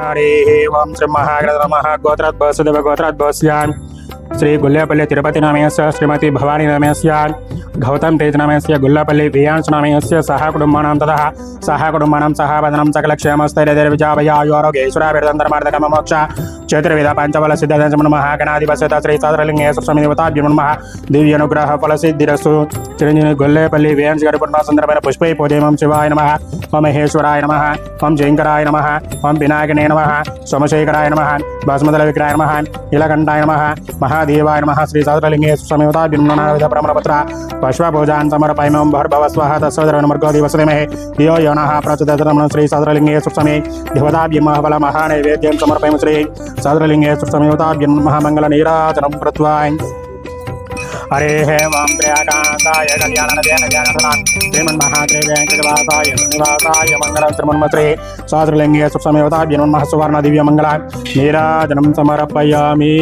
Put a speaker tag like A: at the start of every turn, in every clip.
A: హరి ఓం శ్రీ మహాగ్రద నమః గోత్రాత్ వసుదేవ గోత్రాత్ వస్యాన్ శ్రీ గుల్లేపల్లి తిరుపతి నామయస్య శ్రీమతి భవానీ నామయస్య గౌతమ్ తేజ్ నామయస్య గుల్లేపల్లి వియాంశ నామయస్య సహ కుటుంబానాం తద సహ కుటుంబానాం సహ వదనం సకల క్షేమస్థైర్య चैत्रवेदा पंचबल सिद्धांत नम गणाधिपत श्री स्वामी देवताभ्य नम। दिव्य अनुग्रह फल सिद्धिस्तु चिरंजीवी गोल्लेपल्ली वेंस गणपूर्ण संदर्भ पुष्पे पोदेम शिवाय नम। ओम महेश्वराय नम ओम जयंकराय नम ओम विनायकने नम सोमशेखराय नम बसमदल विग्रहाय नम इलकंठाय नम महादेवाय नम श्री सदरलिंग स्वामी देवताभ्य नम प्रमपत्र पश्वपूजा समर्पय ओम भर्भव स्वाहा तस्वर्गो दिवसते महे। यो योनः प्रचुदतरमण श्री सदरलिंग स्वामी देवताभ्य महाबल महानैवेद्यं समर्पयम श्री। సహస్రలింగేశ్వర సమేతాభ్యం మహామంగళ నీరాజనం కృత్వాయ్ హరే హే వాం ప్రియాకాంతాయ కళ్యాణదేన జ్ఞానధనాన్ శ్రీమన్మహాదేవేంకటవాసాయ శ్రీనివాసాయ మంగళం శ్రీమన్మశ్రీ సహస్రలింగే సుసమేవతాభ్యన్మహ సువర్ణ దివ్య మంగళ నీరాజనం సమర్పయామి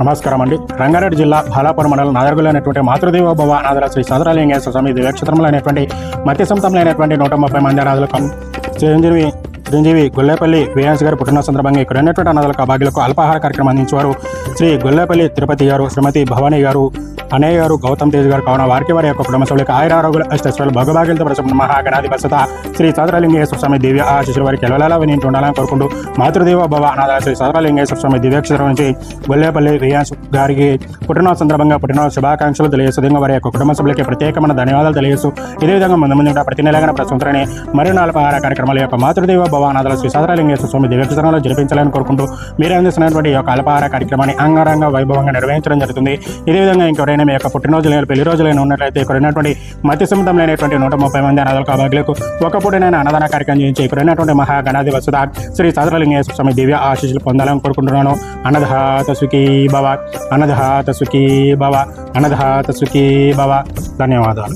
A: నమస్కారం అండి రంగారెడ్డి జిల్లా బాలాపురం మండలం నాదర్గులు అనేటువంటి మాతృదేవ భవ అనాథల శ్రీ సదరాలింగేశ్వర స్వామి దివ్యక్షేత్రంలో అనేటువంటి మత్స్య సంతంలో అయినటువంటి నూట ముప్పై మంది అనాథులకు చిరంజీవి చిరంజీవి గొల్లేపల్లి వేయాన్స్ గారు పుట్టిన సందర్భంగా ఇక్కడ ఉన్నటువంటి అనాథలకు అభాగ్యులకు అల్పాహార కార్యక్రమం అందించేవారు. శ్రీ గొల్లేపల్లి తిరుపతి గారు శ్రీమతి భవానీ గారు అనయ్య గారు గౌతమ్ తేజ్ గారు కావున వారికి వారి యొక్క కుటుంబ సభ్యులకు ఆయుర ఆరోగ్యులు అష్టశ్వరులు భగభాగ్యులతో ప్రసన్న మహాగణాధిపత శ్రీ సదరలింగేశ్వర స్వామి దివ్య ఆశీస్సులు వారికి ఎలవెలా వినింటి ఉండాలని కోరుకుంటూ మాతృదేవ భవ అనాథ శ్రీ సదరలింగేశ్వర స్వామి దివ్యక్షేత్రం నుంచి గొల్లేపల్లి రియాన్స్ గారికి పుట్టినరోజు సందర్భంగా పుట్టినరోజు శుభాకాంక్షలు తెలియజేస్తూ విధంగా వారి యొక్క కుటుంబ సభ్యులకి ప్రత్యేకమైన ధన్యవాదాలు తెలియజేస్తూ ఇదే విధంగా ముందు ముందు ప్రతి నెలగా ప్రస్తుతనే మరియు నాలుగు ఆహార కార్యక్రమాల యొక్క మాతృదేవ భవానాథల శ్రీ సదరలింగేశ్వర స్వామి దివ్యక్షేత్రంలో జరిపించాలని కోరుకుంటూ మీరు అందిస్తున్నటువంటి ఈ యొక్క అల్పాహార కార్యక్రమాన్ని అంగరంగ వైభవంగా నిర్వహించడం జరుగుతుంది. ఇదే విధంగా ఎవరైనా మీ యొక్క పుట్టినరోజులైన పెళ్ళి రోజులైన ఉన్నట్లయితే ఇక్కడ ఉన్నటువంటి మధ్య సముద్రం లేనటువంటి నూట ముప్పై మంది అనాథులకు అభాగ్యులకు ఒక పూటనైనా అన్నదాన కార్యక్రమం చేయించి ఇక్కడ ఉన్నటువంటి మహాగణాధి వసుధ శ్రీ సదరలింగేశ్వర స్వామి దివ్య ఆశీస్సులు పొందాలని కోరుకుంటున్నాను. అన్నదహాత సుఖీ భవ అన్నదహాత సుఖీ భవ అన్నదహాత సుఖీ భవ. ధన్యవాదాలు.